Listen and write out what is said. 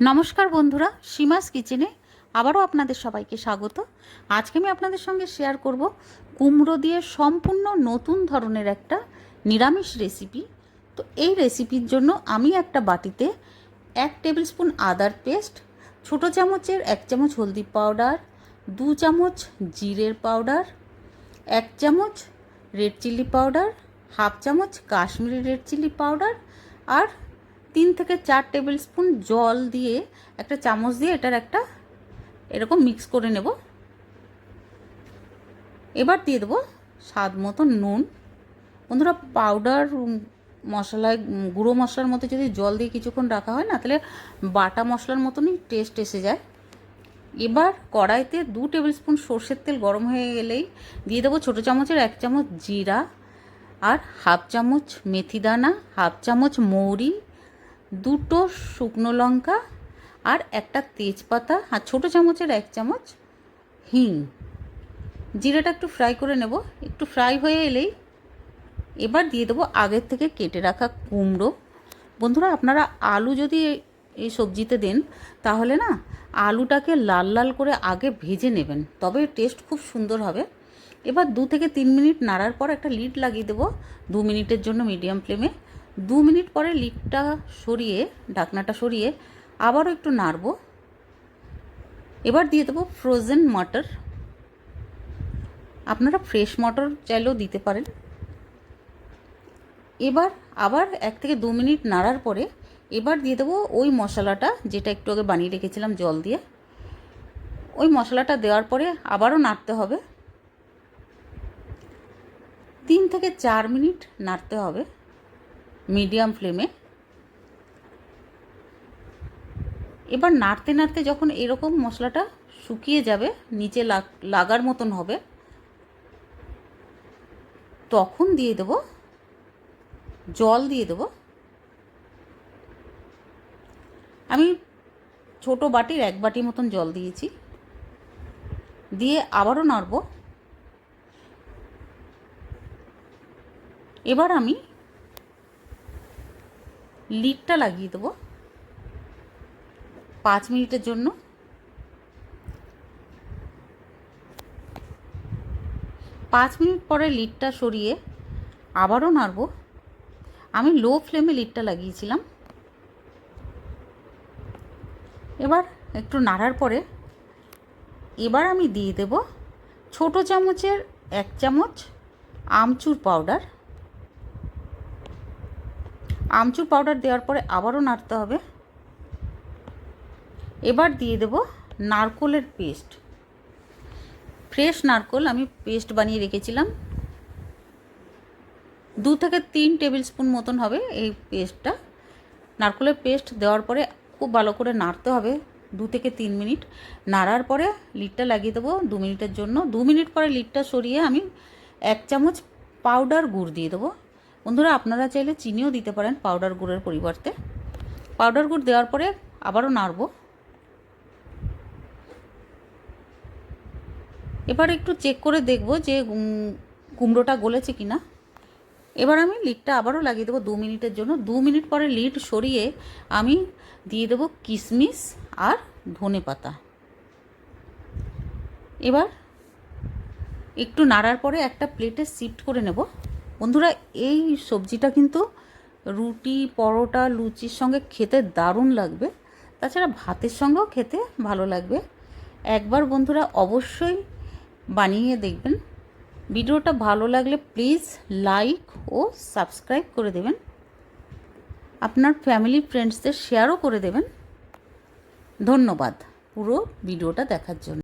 নমস্কার বন্ধুরা, সীমাস কিচেনে আবারও আপনাদের সবাইকে স্বাগত। আজকে আমি আপনাদের সঙ্গে শেয়ার করব কুমড়ো দিয়ে সম্পূর্ণ নতুন ধরনের একটা নিরামিষ রেসিপি তো এই রেসিপির জন্য আমি একটা বাটিতে এক টেবিল স্পুন আদার পেস্ট ছোটো চামচের এক চামচ হলদি পাউডার দু চামচ জিরের পাউডার এক চামচ রেড চিলি পাউডার হাফ চামচ কাশ্মীরি রেড চিলি পাউডার আর তিন থেকে চার টেবিল স্পুন জল দিয়ে একটা চামচ দিয়ে এটার একটা এরকম মিক্স করে নেব। এবার দিয়ে দেবো স্বাদ মতো নুন। বন্ধুরা, পাউডার মশলায় গুঁড়ো মশলার মতো যদি জল দিয়ে কিছুক্ষণ রাখা হয় না, তাহলে বাটা মশলার মতনই টেস্ট এসে যায়। এবার কড়াইতে দু টেবিল স্পুন সর্ষের তেল গরম হয়ে গেলেই দিয়ে দেবো ছোটো চামচের এক চামচ জিরা আর হাফ চামচ মেথি দানা হাফ চামচ মৌরি দুটো শুকনো লঙ্কা আর একটা তেজপাতা আর ছোটো চামচের এক চামচ হিং। জিরাটা একটু ফ্রাই করে নেব। একটু ফ্রাই হয়ে এলেই এবার দিয়ে দেবো আগের থেকে কেটে রাখা কুমড়ো। বন্ধুরা, আপনারা আলু যদি এই সবজিতে দেন, তাহলে না আলুটাকে লাল লাল করে আগে ভেজে নেবেন, তবে টেস্ট খুব সুন্দর হবে। এবার দু থেকে তিন মিনিট নাড়ার পর একটা লিড লাগিয়ে দেবো। দু মিনিটের জন্য মিডিয়াম ফ্লেমে দু মিনিট পরে লিডটা সরিয়ে ঢাকনাটা সরিয়ে আবারও একটু নাড়বো। এবার দিয়ে দেবো ফ্রোজেন মটর। আপনারা ফ্রেশ মটর চাইলেও দিতে পারেন। এবার আবার এক থেকে দু মিনিট নাড়ার পরে এবার দিয়ে দেবো ওই মশলাটা, যেটা একটু আগে বানিয়ে রেখেছিলাম জল দিয়ে। ওই মশলাটা দেওয়ার পরে আবারও নাড়তে হবে। তিন থেকে চার মিনিট নাড়তে হবে। মিডিয়াম ফ্লেমে। এবার নাড়তে নাড়তে যখন এরকম মশলাটা শুকিয়ে যাবে, নিচে লাগ- লাগার মতন হবে, তখন দিয়ে দেবো, জল দিয়ে দেবো। আমি ছোট বাটির এক বাটি মতন জল দিয়েছি। দিয়ে আবারও নাড়ব। এবার আমি লিডটা লাগিয়ে দেবো। পাঁচ মিনিটের জন্য। পাঁচ মিনিট পরে লিডটা সরিয়ে আবারও নাড়ব। আমি লো ফ্লেমে লিডটা লাগিয়েছিলাম। এবার একটু নাড়ার পরে এবার আমি দিয়ে দেব ছোট চামচের এক চামচ আমচুর পাউডার। আমচুর পাউডার দেওয়ার পরে আবারও নাড়তে হবে। এবার দিয়ে দেব নারকোলের পেস্ট ফ্রেশ নারকোল আমি পেস্ট বানিয়ে রেখেছিলাম। দু থেকে তিন টেবিল স্পুন মতন হবে এই পেস্টটা নারকোলের পেস্ট দেওয়ার পরে খুব ভালো করে নাড়তে হবে দু থেকে তিন মিনিট। নাড়ার পরে লিডটা লাগিয়ে দেবো দু মিনিটের জন্য। দু মিনিট পরে লিডটা সরিয়ে আমি এক চামচ পাউডার গুড় দিয়ে দেবো। বন্ধুরা, আপনারা চাইলে চিনিও দিতে পারেন পাউডার গুড়ের পরিবর্তে। পাউডার গুড় দেওয়ার পরে আবারও নাড়বো। এবার একটু চেক করে দেখব যে কুমড়োটা গলেছে কি না এবার আমি লিডটা আবারও লাগিয়ে দেবো দু মিনিটের জন্য। দু মিনিট পরে লিড সরিয়ে আমি দিয়ে দেবো কিশমিশ আর ধনে পাতা। এবার একটু নাড়ার পরে একটা প্লেটে শিফট করে নেব। বন্ধুরা, এই সবজিটা কিন্তু রুটি, পরোটা, লুচির সঙ্গে খেতে দারুণ লাগবে। তাছাড়া ভাতের সঙ্গেও খেতে ভালো লাগবে। একবার বন্ধুরা অবশ্যই বানিয়ে দেখবেন। ভিডিওটা ভালো লাগলে প্লিজ লাইক ও সাবস্ক্রাইব করে দেবেন। আপনার ফ্যামিলি, ফ্রেন্ডসদের শেয়ারও করে দেবেন। ধন্যবাদ পুরো ভিডিওটা দেখার জন্য।